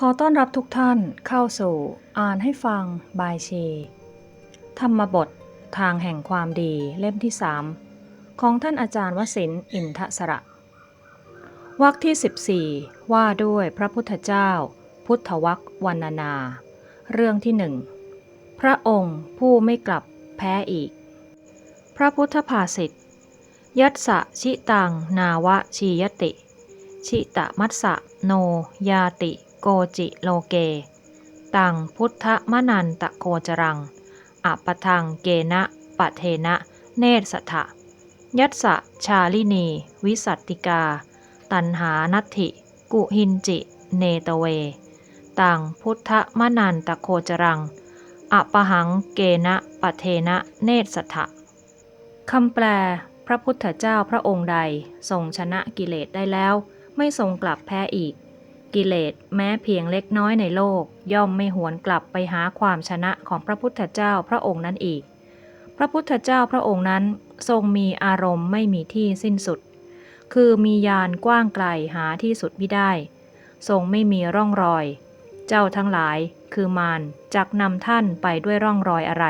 ขอต้อนรับทุกท่านเข้าสู่ อ่านให้ฟังบายเช ธรรมบททางแห่งความดีเล่มที่สามของท่านอาจารย์วสินอินทสระวรรคที่ 14 ว่าด้วยพระพุทธเจ้า พุทธวรรควรรณนา เรื่องที่หนึ่งพระองค์ผู้ไม่กลับแพ้อีก พระพุทธภาษิตยัตสะชิตังนาวะชียติ ชิตะมัสสะโนยาติ โกจิโลเก ตังพุทธมนันตะโกจรัง อปทังเกณะปะเทนะ เนสถะ ยัตสะชาลินี วิสัตติกา ตันหานัตถิ กุหินจิ เนตเว ตังพุทธมนันตะโคจรัง อปหังเกณะปะเทนะ เนสถะคำแปล พระพุทธเจ้าพระองค์ใดทรงชนะกิเลสได้แล้ว ไม่ทรงกลับแพ้อีก กิเลสแม้เพียงเล็กน้อยในโลก ย่อมไม่หวนกลับไปหาความชนะของพระพุทธเจ้าพระองค์นั้นอีก พระพุทธเจ้าพระองค์นั้นทรงมีอารมณ์ไม่มีที่สิ้นสุด คือมียานกว้างไกลหาที่สุดไม่ได้ ทรงไม่มีร่องรอย เจ้าทั้งหลายคือมารจักนำท่านไปด้วยร่องรอยอะไร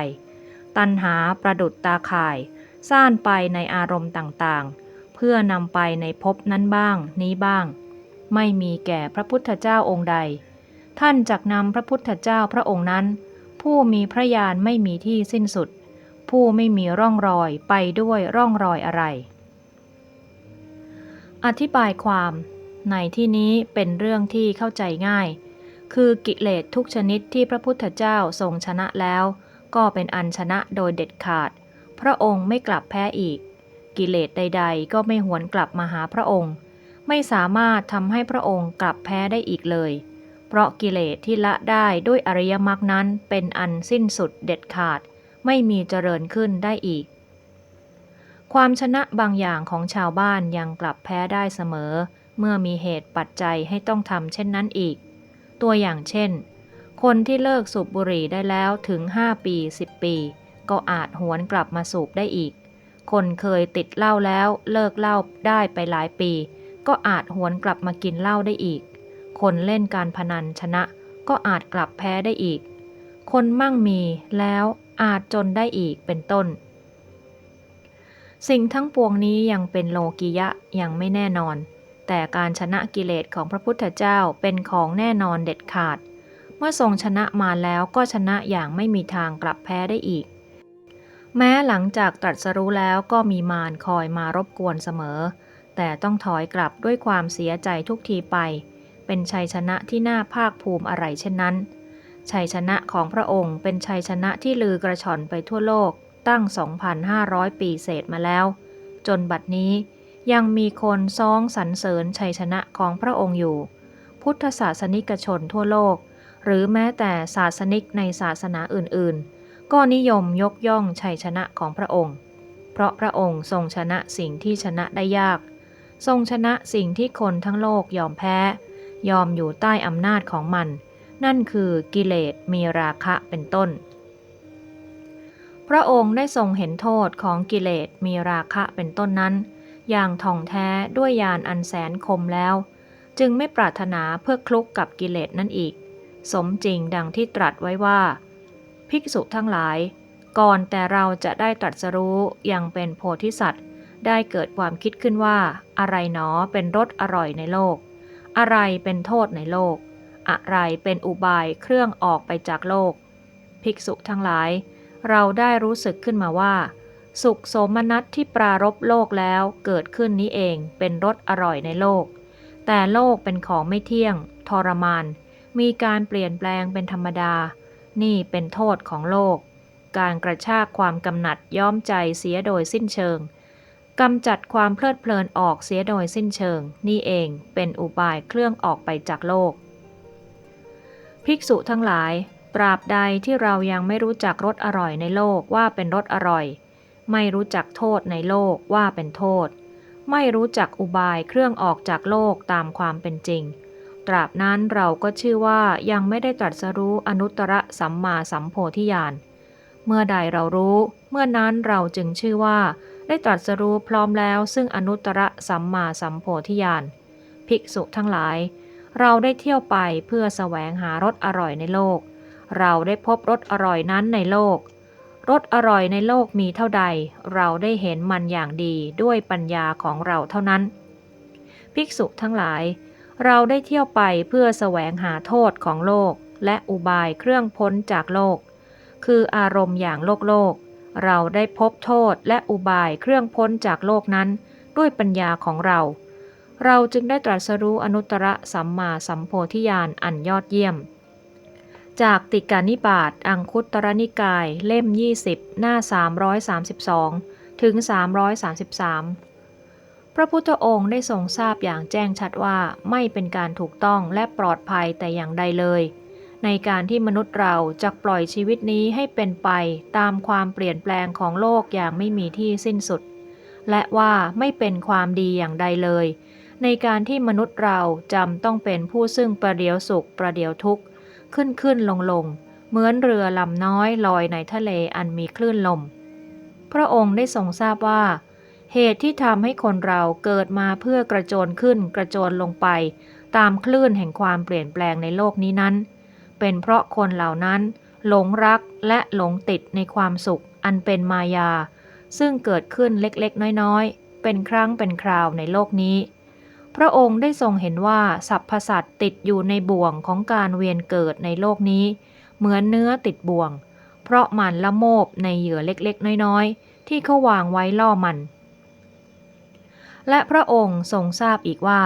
ตันหาประดุดตาข่าย ซ่านไปในอารมณ์ต่างๆ เพื่อนำไปในภพนั้นบ้างนี้บ้าง ไม่มีแก่พระพุทธเจ้าองค์ใด ท่านจักนำพระพุทธเจ้าพระองค์นั้น ผู้มีพระญาณไม่มีที่สิ้นสุด ผู้ไม่มีร่องรอยไปด้วยร่องรอยอะไร อธิบายความในที่นี้เป็นเรื่องที่เข้าใจง่าย คือกิเลสทุกชนิดที่พระพุทธเจ้าทรงชนะแล้ว ก็เป็นอันชนะโดยเด็ดขาด พระองค์ไม่กลับแพ้อีก กิเลสใด ๆ ก็ไม่หวนกลับมาหาพระองค์ ไม่สามารถทำให้พระองค์กลับแพ้ได้อีกเลย เพราะกิเลสที่ละได้ด้วยอริยมรรคนั้นเป็นอันสิ้นสุดเด็ดขาด ไม่มีเจริญขึ้นได้อีก ความชนะบางอย่างของชาวบ้านยังกลับแพ้ได้เสมอ เมื่อมีเหตุปัจจัยให้ต้องทำเช่นนั้นอีก ตัวอย่างเช่น คนที่เลิกสูบบุหรี่ได้แล้วถึง 5 ปี 10 ปี ก็อาจหวนกลับมาสูบได้อีก คนเคยติดเหล้าแล้วเลิกเหล้าได้ไปหลายปี ก็อาจหวนกลับมากินเหล้าได้อีก คนเล่นการพนันชนะก็อาจกลับแพ้ได้อีก คนมั่งมีแล้วอาจจนได้อีกเป็นต้น สิ่งทั้งปวงนี้ยังเป็นโลกิยะยังไม่แน่นอน แต่การชนะกิเลสของพระพุทธเจ้าเป็นของแน่นอนเด็ดขาด เมื่อทรงชนะมาแล้วก็ชนะอย่างไม่มีทางกลับแพ้ได้อีก แม้หลังจากตรัสรู้แล้วก็มีมารคอยมารบกวนเสมอ แต่ต้องถอยกลับด้วยความเสียใจทุกทีไป เป็นชัยชนะที่น่าภาคภูมิอะไรเช่นนั้น ชัยชนะของพระองค์เป็นชัยชนะที่ลือกระชอนไปทั่วโลกตั้ง 2,500 ปีเศษมาแล้ว จนบัดนี้ยังมีคนซ้องสรรเสริญชัยชนะของพระองค์อยู่ พุทธศาสนิกชนทั่วโลก หรือแม้แต่ศาสนิกในศาสนาอื่นๆ ก็นิยมยกย่องชัยชนะของพระองค์ เพราะพระองค์ทรงชนะสิ่งที่ชนะได้ยาก ทรงชนะสิ่งที่คนทั้งโลกยอมแพ้ ยอมอยู่ใต้อำนาจของมัน นั่นคือกิเลสมีราคะเป็นต้น พระองค์ได้ทรงเห็นโทษของกิเลสมีราคะเป็นต้นนั้น อย่างท่องแท้ด้วยยานอันแสนคมแล้ว จึงไม่ปรารถนาเพื่อคลุกกับกิเลสนั่นอีก สมจริงดังที่ตรัสไว้ว่า ภิกษุทั้งหลาย ก่อนแต่เราจะได้ตรัสรู้ยังเป็นโพธิสัตว์ ได้เกิดความคิดขึ้นว่า อะไรหนอเป็นรสอร่อยในโลก อะไรเป็นโทษในโลก อะไรเป็นอุบายเครื่องออกไปจากโลก ภิกษุทั้งหลาย เราได้รู้สึกขึ้นมาว่า สุขโสมนัสที่ปรารบโลกแล้วเกิดขึ้นนี้เองเป็นรสอร่อยในโลก แต่โลกเป็นของไม่เที่ยง ทรมาน มีการเปลี่ยนแปลงเป็นธรรมดา นี่เป็นโทษของโลก การกระชากความกำหนัดย้อมใจเสียโดยสิ้นเชิง กำจัดความเพลิดเพลินออกเสียโดยสิ้นเชิง นี่เองเป็นอุบายเครื่องออกไปจากโลก ภิกษุทั้งหลาย ตราบใดที่เรายังไม่รู้จักรสอร่อยในโลกว่าเป็นรสอร่อย ไม่รู้จักโทษในโลกว่าเป็นโทษ ไม่รู้จักอุบายเครื่องออกจากโลกตามความเป็นจริง ตราบนั้นเราก็ชื่อว่ายังไม่ได้ตรัสรู้อนุตตรสัมมาสัมโพธิญาณเมื่อใดเรารู้ เมื่อนั้นเราจึงชื่อว่า ได้ตรัสรู้พร้อมแล้วซึ่งอนุตตรสัมมาสัมโพธิญาณภิกษุทั้งหลาย เราได้เที่ยวไปเพื่อแสวงหารสอร่อยในโลก เราได้พบรสอร่อยนั้นในโลกรสอร่อยในโลกมีเท่าใด เราได้เห็นมันอย่างดีด้วยปัญญาของเราเท่านั้น ภิกษุทั้งหลาย เราได้เที่ยวไปเพื่อแสวงหาโทษของโลก และอุบายเครื่องพ้นจากโลก คืออารมณ์อย่างโลกโลก เราได้พบโทษและอุบายเครื่องพ้นจากโลกนั้นด้วยปัญญาของเรา เราจึงได้ตรัสรู้อนุตตรสัมมาสัมโพธิญาณอันยอดเยี่ยม จากติกานิบาตอังคุตตรนิกายเล่ม 20 หน้า 332 ถึง 333 พระพุทธองค์ได้ทรงทราบอย่างแจ้งชัดว่าไม่เป็นการถูกต้องและปลอดภัยแต่อย่างใดเลย ในการที่มนุษย์เราจะปล่อยชีวิตนี้ให้เป็นไปตามความเปลี่ยนแปลงของโลกอย่างไม่มีที่สิ้นสุด และว่าไม่เป็นความดีอย่างใดเลย ในการที่มนุษย์เราจำต้องเป็นผู้ซึ่งประเดียวสุขประเดียวทุกข์ ขึ้นขึ้นลงลงเหมือนเรือลำน้อยลอยในทะเลอันมีคลื่นลม พระองค์ได้ทรงทราบว่า เหตุที่ทำให้คนเราเกิดมาเพื่อกระโจนขึ้นกระโจนลงไป ตามคลื่นแห่งความเปลี่ยนแปลงในโลกนี้นั้น เป็นเพราะคนเหล่านั้น หลงรักและหลงติดในความสุขอันเป็นมายา ซึ่งเกิดขึ้นเล็กๆ น้อยๆ เป็นครั้งเป็นคราวในโลกนี้ พระองค์ได้ทรงเห็นว่าสรรพสัตว์ติดอยู่ในบ่วงของการเวียนเกิดในโลกนี้ เหมือนเนื้อติดบ่วง เพราะมันละโมบในเหยื่อเล็กๆ น้อยๆ ที่เขาวางไว้ล่อมัน และพระองค์ทรงทราบอีกว่า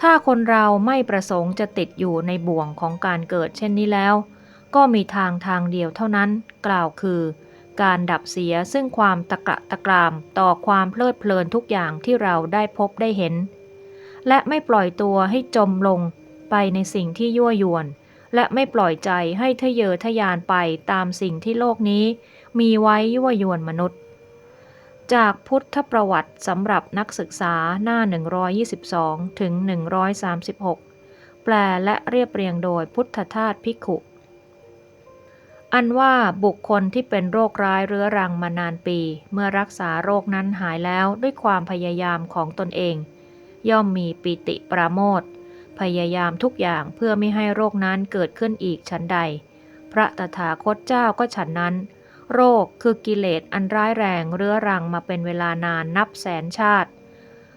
ถ้าคนเราไม่ประสงค์จะติดอยู่ในบ่วงของการเกิดเช่นนี้แล้ว ก็มีทางทางเดียวเท่านั้น กล่าวคือ การดับเสียซึ่งความตะกะตะกรามต่อความเพลิดเพลินทุกอย่างที่เราได้พบได้เห็น และไม่ปล่อยตัวให้จมลงไปในสิ่งที่ยั่วยวน และไม่ปล่อยใจให้ทะเยอทะยานไปตามสิ่งที่โลกนี้ มีไว้ยั่วยวนมนุษย์ จากพุทธประวัติสำหรับนักศึกษาหน้า 122 ถึง 136 แปลและเรียบเรียงโดยพุทธทาสภิขุ อันว่าบุคคลที่เป็นโรคร้ายเรื้อรังมานานปี เมื่อรักษาโรคนั้นหายแล้วด้วยความพยายามของตนเอง ย่อมมีปิติปราโมทพยายามทุกอย่างเพื่อไม่ให้โรคนั้นเกิดขึ้นอีกชั้นใด พระตถาคตเจ้าก็ฉันนั้น โรคคือกิเลสอันร้ายแรงเรื้อรังมาเป็นเวลานานนับแสนชาติ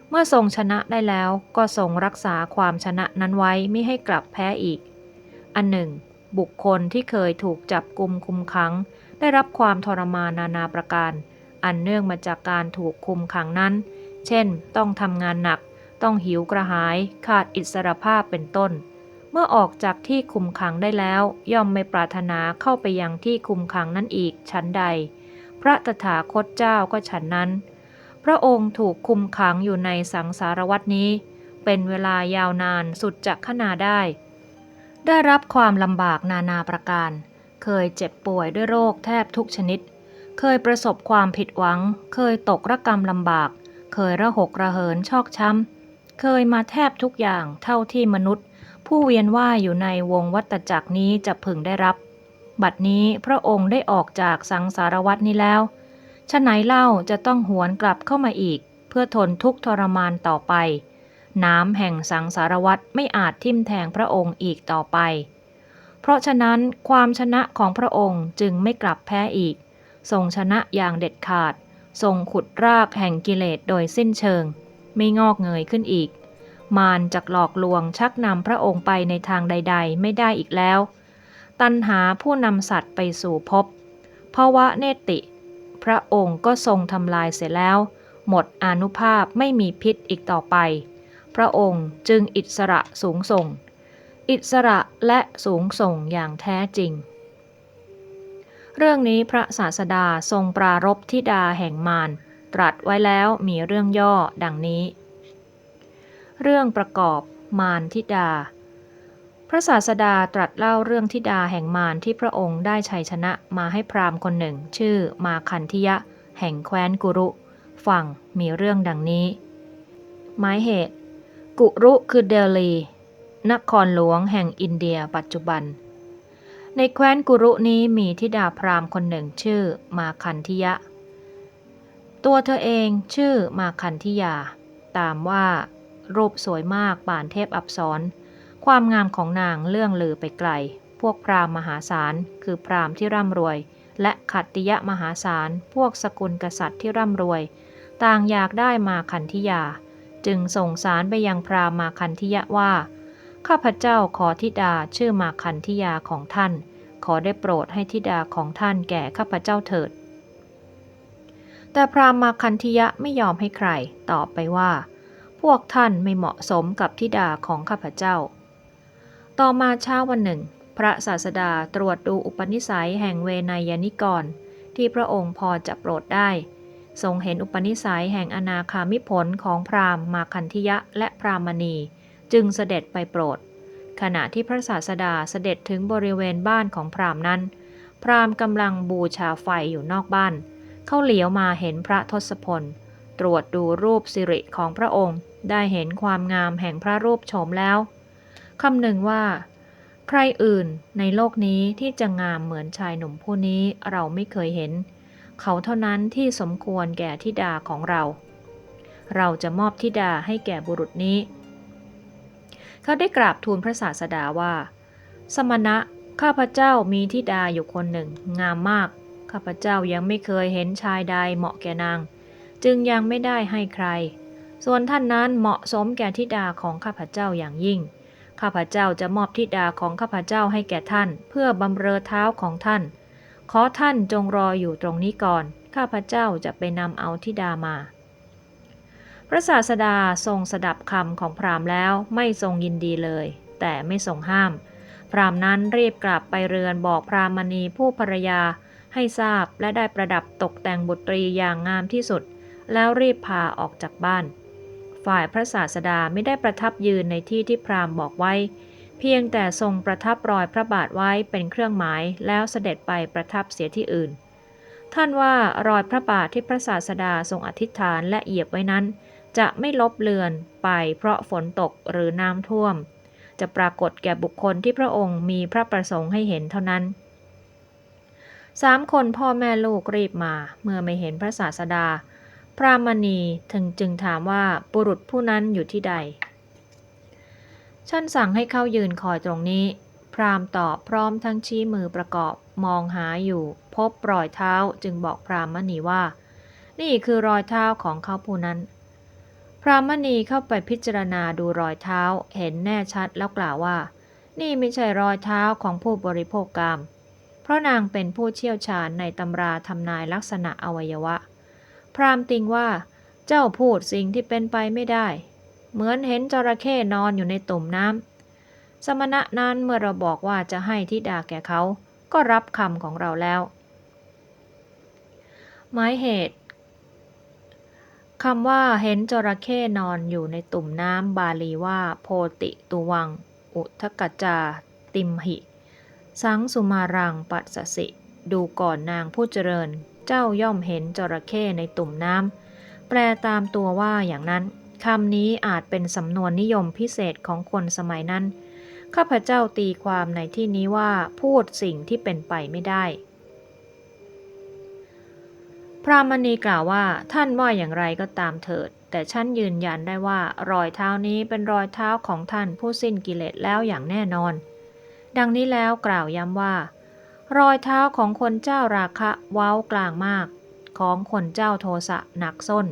เมื่อทรงชนะได้แล้วก็ทรงรักษาความชนะนั้นไว้ไม่ให้กลับแพ้อีก อันหนึ่ง บุคคลที่เคยถูกจับกลุมคุมขัง ได้รับความทรมานนานาประการ อันเนื่องมาจากการถูกคุมขังนั้น เช่น ต้องทำงานหนัก ต้องหิวกระหาย ขาดอิสรภาพเป็นต้น เมื่อออกจากที่คุมขังได้แล้ว ย่อมไม่ปรารถนาเข้าไปยังที่คุมขังนั้นอีกชั้นใด พระตถาคตเจ้าก็ฉันนั้น พระองค์ถูกคุมขังอยู่ในสังสารวัตนี้ เป็นเวลายาวนานสุดจะขนาได้ ได้รับความลำบากนานาประการ เคยเจ็บป่วยด้วยโรคแทบทุกชนิด เคยประสบความผิดหวัง เคยตกระกรรมลำบาก เคยระหกระเหินชอกช้ำ เคยมาแทบทุกอย่างเท่าที่มนุษย์ ผู้เวียนว่ายอยู่ในวงวัฏจักรนี้จะพึงได้รับ บัดนี้พระองค์ได้ออกจากสังสารวัตนี้แล้วฉะไหนเล่าจะต้องหวนกลับเข้ามาอีก เพื่อทนทุกข์ทรมานต่อไป น้ำแห่งสังสารวัตไม่อาจทิ่มแทงพระองค์อีกต่อไป เพราะฉะนั้นความชนะของพระองค์จึงไม่กลับแพ้อีก ทรงชนะอย่างเด็ดขาด ทรงขุดรากแห่งกิเลสโดยสิ้นเชิง ไม่งอกเงยขึ้นอีก มารจากหลอกลวงชักนำพระองค์ไปในทางใด ๆ ไม่ได้อีกแล้ว ตันหาผู้นำสัตว์ไปสู่ภพภาวะเนติ พระองค์ก็ทรงทำลายเสร็จแล้ว หมดอนุภาพไม่มีพิษอีกต่อไป พระองค์จึงอิสระสูงส่ง อิสระและสูงส่งอย่างแท้จริง เรื่องนี้พระศาสดาทรงปรารบทิดาแห่งมารตรัสไว้แล้วมีเรื่องย่อดังนี้ เรื่องประกอบมารทิดา พระศาสดาตรัสเล่าเรื่องทิดาแห่งมารที่พระองค์ได้ชัยชนะมาให้พราหมณ์คนหนึ่ง ชื่อมาคันธิยะ แห่งแคว้นกุรุ ฟังมีเรื่องดังนี้ หมายเหตุ กุรุคือเดลี นครหลวงแห่งอินเดียปัจจุบัน ในแคว้นกุรุนี้มีธิดาพราหมณ์คนหนึ่งชื่อมาคันธิยะ ตัวเธอเองชื่อมาคันธิยา ตามว่า รูปสวยมากป่านเทพอับสรความงามของนางเลื่องลือไปไกล พวกพราหมณ์มหาศาล คือพราหมณ์ที่ร่ำรวย และขัตติยะมหาศาล พวกสกุลกษัตริย์ที่ร่ำรวย ต่างอยากได้มาคันธิยา จึงส่งสารไปยังพราหมณ์มาคันธิยะว่า ข้าพเจ้าขอธิดาชื่อมาคันธิยาของท่าน ขอได้โปรดให้ธิดาของท่านแก่ข้าพเจ้าเถิด แต่พราหมณ์มาคันธิยะไม่ยอมให้ใคร ตอบไปว่า พวกท่านไม่เหมาะสมกับธิดาของข้าพเจ้า ต่อมาเช้าวันหนึ่ง พระศาสดาตรวจดูอุปนิสัยแห่งเวนยนิกร ที่พระองค์พอจะโปรดได้ ทรงเห็นอุปนิสัยแห่งอนาคามิผลของพราหมณ์มาคันธิยะและพรามณี จึงเสด็จไปโปรด ขณะที่พระศาสดาเสด็จถึงบริเวณบ้านของพราหมณ์นั้น พราหมณ์กำลังบูชาไฟอยู่นอกบ้าน เข้าเหลียวมาเห็นพระทศพล ตรวจดูรูปสิริของพระองค์ ได้เห็นความงามแห่งพระรูปโฉมแล้วคำหนึ่งว่า ใครอื่นในโลกนี้ที่จะงามเหมือนชายหนุ่มผู้นี้เราไม่เคยเห็น เขาเท่านั้นที่สมควรแก่ทิดาของเรา เราจะมอบทิดาให้แก่บุรุษนี้ เขาได้กราบทูลพระศาสดาว่า สมณะข้าพเจ้ามีทิดาอยู่คนหนึ่ง งามมาก ข้าพเจ้ายังไม่เคยเห็นชายใดเหมาะแก่นาง จึงยังไม่ได้ให้ใคร ส่วนท่านนั้นเหมาะสมแก่ทิดาของข้าพเจ้าอย่างยิ่ง ข้าพเจ้าจะมอบทิดาของข้าพเจ้าให้แก่ท่าน เพื่อบำเรอเท้าของท่าน ขอท่านจงรออยู่ตรงนี้ก่อน ข้าพเจ้าจะไปนำเอาทิดามา พระศาสดาทรงสดับคำของพราหมณ์แล้วไม่ทรงยินดีเลย แต่ไม่ทรงห้าม พราหมณ์นั้นรีบกลับไปเรือนบอกพราหมณีผู้ภรรยาให้ทราบและได้ประดับตกแต่งบุตรีอย่างงามที่สุด แล้วรีบพาออกจากบ้าน ฝ่ายพระศาสดาไม่ได้ประทับยืนในที่ที่พราหมณ์บอกไว้ เพียงแต่ทรงประทับรอยพระบาทไว้เป็นเครื่องหมายแล้วเสด็จไปประทับเสียที่อื่น ท่านว่ารอยพระบาทที่พระศาสดาทรงอธิษฐานและเหยียบไว้นั้น จะไม่ลบเลือนไปเพราะฝนตกหรือน้ำท่วม จะปรากฏแก่บุคคลที่พระองค์มีพระประสงค์ให้เห็นเท่านั้นสามคนพ่อแม่ลูกรีบมา เมื่อไม่เห็นพระศาสดา ระมณีถึงจึงถามว่าบุรุษผู้นั้นอยู่ที่ใด ฉันสั่งให้เข้ายืนคอยตรงนี้ พรามตอบพร้อมทั้งชี้มือประกอบมองหาอยู่ พบรอยเท้าจึงบอกพรามณีว่า นี่คือรอยเท้าของเขาผู้นั้น พรามณีเข้าไปพิจารณาดูรอยเท้าเห็นแน่ชัดแล้วกล่าวว่า นี่ไม่ใช่รอยเท้าของผู้บริโภคกรรม เพราะนางเป็นผู้เชี่ยวชาญในตำราทำนายลักษณะอวัยวะ พรามติงว่า เจ้าพูดสิ่งที่เป็นไปไม่ได้ เหมือนเห็นจระเข้นอนอยู่ในตุ่มน้ำสมณะนั้นเมื่อเราบอกว่าจะให้ทิดาแก่เขา ก็รับคำของเราแล้ว หมายเหตุคำว่าเห็นจระเข้นอนอยู่ในตุ่มน้ำบาลีว่า โพติตุวัง อุทกจา ติมหิ สังสุมารังปัสสิ ดูก่อนนางผู้เจริญ เจ้าย่อมเห็นจระเข้ในตุ่มน้ำ แปลตามตัวว่าอย่างนั้นคำนี้อาจเป็นสำนวนนิยมพิเศษของคนสมัยนั้น ข้าพเจ้าตีความในที่นี้ว่าพูดสิ่งที่เป็นไปไม่ได้ พรามณีกล่าวว่าท่านว่าอย่างไรก็ตามเถิด แต่ฉันยืนยันได้ว่ารอยเท้านี้เป็นรอยเท้าของท่านผู้สิ้นกิเลสแล้วอย่างแน่นอน ดังนี้แล้วกล่าวย้ำว่า รอยเท้าของคนเจ้าราคะเว้ากลางมาก ของคนเจ้าโทสะหนักส้น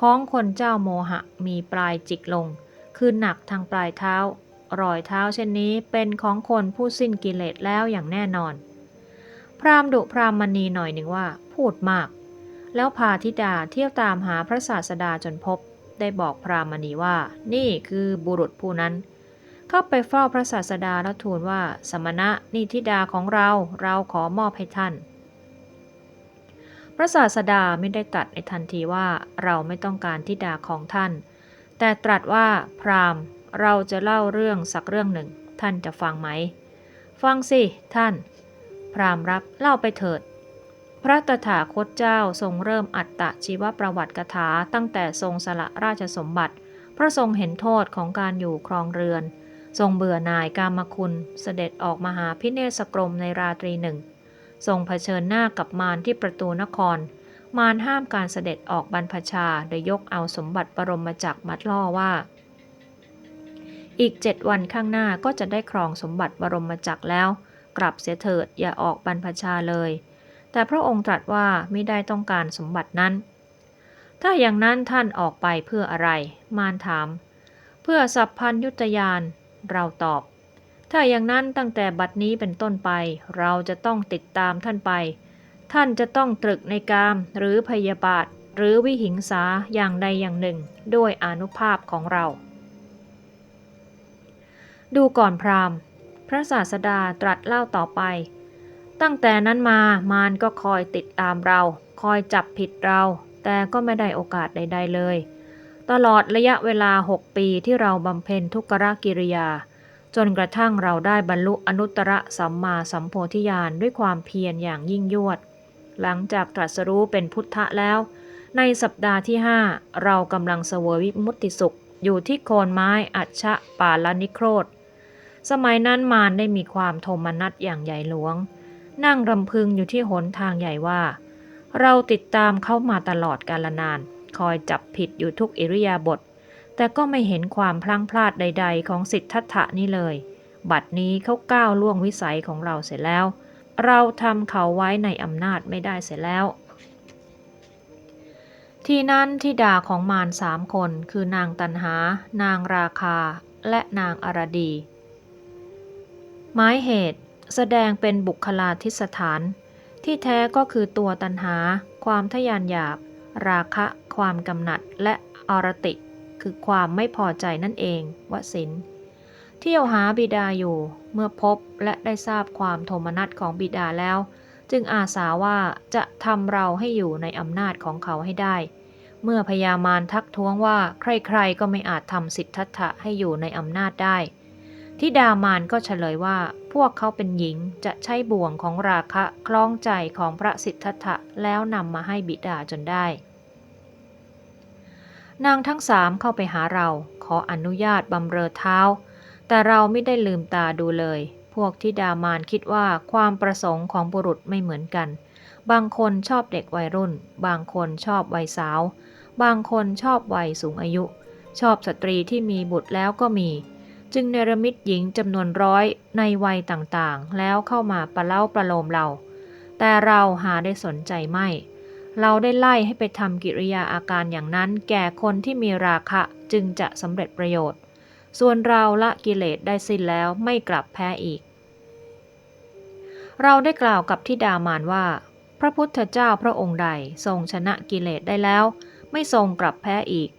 ของคนเจ้าโมหะมีปลายจิกลง คือหนักทางปลายเท้า รอยเท้าเช่นนี้เป็นของคนผู้สิ้นกิเลสแล้วอย่างแน่นอน พรามดุพราหมณีหน่อยหนึ่งว่า พูดมาก แล้วพาธิดาเที่ยวตามหาพระศาสดาจนพบ ได้บอกพราหมณีว่า นี่คือบุรุษผู้นั้น เข้าไปเฝ้าพระศาสดาแล้วทูลว่า สมณะนี่ธิดาของเราเราขอมอบให้ท่าน พระศาสดาไม่ได้ตรัสในทันทีว่าเราไม่ต้องการธิดาของท่าน แต่ตรัสว่าพราหมณ์เราจะเล่าเรื่องสักเรื่องหนึ่ง ท่านจะฟังไหม ฟังสิท่าน พราหมณ์รับเล่าไปเถิดพระตถาคตเจ้าทรงเริ่มอัตตชีวประวัติกถาตั้งแต่ทรงสละราชสมบัติ พระทรงเห็นโทษของการอยู่ครองเรือน ทรงเบื่อหน่ายกามคุณเสด็จออกมาหาพิเนศกรมในราตรีหนึ่ง ทรงเผชิญหน้ากับมารที่ประตูนคร มารห้ามการเสด็จออกบรรพชาโดยยกเอาสมบัติปรมจักมัดล่อว่า อีกเจ็ดวันข้างหน้าก็จะได้ครองสมบัติบรมจักแล้ว กลับเสียเถิดอย่าออกบรรพชาเลย แต่พระองค์ตรัสว่าไม่ได้ต้องการสมบัตินั้น ถ้าอย่างนั้นท่านออกไปเพื่ออะไร มารถาม เพื่อสัพพัญยุตยาน เราตอบ ถ้าอย่างนั้นตั้งแต่บัดนี้เป็นต้นไป เราจะต้องติดตามท่านไป ท่านจะต้องตรึกในกามหรือพยาบาท หรือวิหิงสาอย่างใดอย่างหนึ่ง ด้วยอนุภาพของเรา ดูก่อนพราหมณ์ พระศาสดาตรัสเล่าต่อไป ตั้งแต่นั้นมามารก็คอยติดตามเรา คอยจับผิดเรา แต่ก็ไม่ได้โอกาสใด ๆเลย ตลอดระยะเวลาหกปีที่เราบำเพ็ญทุกขกิริยา จนกระทั่งเราได้บรรลุอนุตตรสัมมาสัมโพธิญาณด้วยความเพียรอย่างยิ่งยวด หลังจากตรัสรู้เป็นพุทธะแล้ว ในสัปดาห์ที่ห้าเรากำลังเสวยวิมุตติสุข อยู่ที่โคนไม้อัจฉะปาลนิโครธ สมัยนั้นมารได้มีความโทมนัสอย่างใหญ่หลวง นั่งรำพึงอยู่ที่หนทางใหญ่ว่า เราติดตามเขามาตลอดกาลนาน คอยจับผิดอยู่ทุกอิริยาบถแต่ก็ไม่เห็นความพลั้งพลาดใด ๆ ของสิทธัตถะนี้เลย บัดนี้เขาก้าวล่วงวิสัยของเราเสร็จแล้ว เราทำเขาไว้ในอำนาจไม่ได้เสร็จแล้ว ที่นั้นที่ดาของมารสามคนคือนางตันหา นางราคา และนางอรดี หมายเหตุแสดงเป็นบุคลาธิสถาน ที่แท้ก็คือตัวตันหา ความทะยานอยาก ราคะ ความกำหนัดและอรติ คือความไม่พอใจนั่นเองวสินเที่ยวหาบิดาอยู่เมื่อพบและได้ทราบความโทมนัสของบิดาแล้ว จึงอาสาว่าจะทำเราให้อยู่ในอำนาจของเขาให้ได้ เมื่อพญามารทักท้วงว่าใครๆก็ไม่อาจทำสิทธัตถะให้อยู่ในอำนาจได้ทิดามานก็เฉลยว่าพวกเขาเป็นหญิงจะใช้บ่วงของราคะคล้องใจของพระสิทธัตถะแล้วนำมาให้บิดาจนได้ นางทั้งสามเข้าไปหาเรา ขออนุญาตบำเรอเท้า แต่เราไม่ได้ลืมตาดูเลย พวกทิดามานคิดว่าความประสงค์ของบุรุษไม่เหมือนกัน บางคนชอบเด็กวัยรุ่น บางคนชอบวัยสาว บางคนชอบวัยสูงอายุ ชอบสตรีที่มีบุตรแล้วก็มี จึงเนรมิตหญิงจำนวนร้อยในวัยต่างๆ แล้วเข้ามาประเล่าประโลมเรา แต่เราหาได้สนใจไม่ เราได้ไล่ให้ไปทำกิริยาอาการอย่างนั้น แก่คนที่มีราคะจึงจะสำเร็จประโยชน์ ส่วนเราละกิเลสได้สิ้นแล้วไม่กลับแพ้อีก เราได้กล่าวกับทิดามานว่า พระพุทธเจ้าพระองค์ใดทรงชนะกิเลสได้แล้ว ไม่ทรงกลับแพ้อีก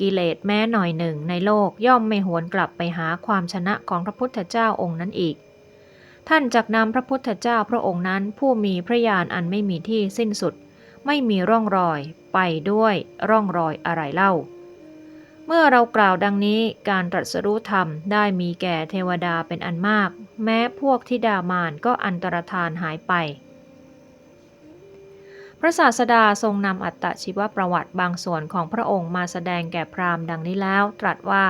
กิเลสแม้หน่อยหนึ่งในโลกย่อมไม่หวนกลับไปหาความชนะของพระพุทธเจ้าองค์นั้นอีกท่านจักนำพระพุทธเจ้าพระองค์นั้นผู้มีพระญาณอันไม่มีที่สิ้นสุด ไม่มีร่องรอยไปด้วยร่องรอยอะไรเล่า เมื่อเรากล่าวดังนี้การตรัสรู้ธรรมได้มีแก่เทวดาเป็นอันมาก แม้พวกทิดามานก็อันตรธานหายไป พระศาสดาทรงนำอัตตชีวประวัติบางส่วนของพระองค์มาแสดงแก่พราหมณ์ดังนี้แล้วตรัสว่า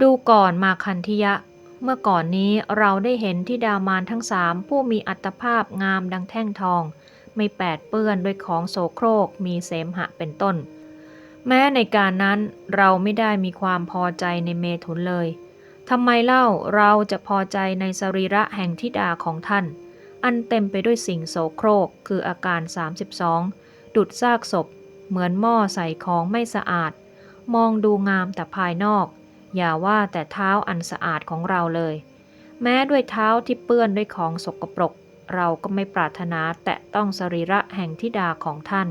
ดูก่อนมาคันธิยะเมื่อก่อนนี้เราได้เห็นที่ดามานทั้งสามผู้มีอัตภาพงามดังแท่งทอง ไม่แปดเปื้อนด้วยของโสโครกมีเสมหะเป็นต้น แม้ในการนั้นเราไม่ได้มีความพอใจในเมถุนเลยทำไมเล่าเราจะพอใจในสรีระแห่งทิดาของท่าน อันเต็มไปด้วยสิ่งโสโครกคืออาการ 32 ดุดซากศพ เหมือนหม้อใส่ของไม่สะอาด มองดูงามแต่ภายนอก อย่าว่าแต่เท้าอันสะอาดของเราเลย แม้ด้วยเท้าที่เปื้อนด้วยของสกปรก เราก็ไม่ปรารถนาแตะต้องสรีระแห่งทิดาของท่าน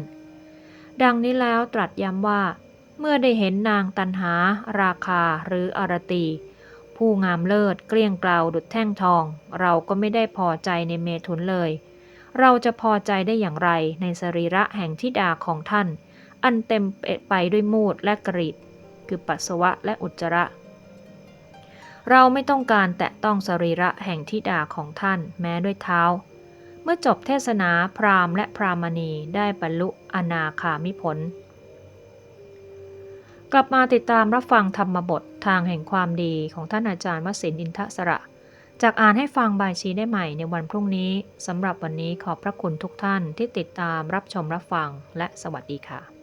ดังนี้แล้วตรัสย้ำว่า เมื่อได้เห็นนางตันหา ราคาหรืออารตี ผู้งามเลิศเกลี้ยงเกลาดุดแท่งทอง เราก็ไม่ได้พอใจในเมถุนเลย เราจะพอใจได้อย่างไรในสรีระแห่งทิดาของท่าน อันเต็มไปด้วยมูดและกรีดคือปัสสาวะและอุจจาระ เราไม่ต้องการแตะต้องสรีระแห่งทิดาของท่านแม้ด้วยเท้า เมื่อจบเทศนาพราหมณ์และพรามณีได้บรรลุอนาคามิผล กลับมาติดตามรับฟังธรรมบททางแห่งความดีของท่านอาจารย์วสินอินทสระ จากอ่านให้ฟังบายชีได้ใหม่ในวันพรุ่งนี้สำหรับวันนี้ขอบพระคุณทุกท่านที่ติดตามรับชมรับฟังและสวัสดีค่ะ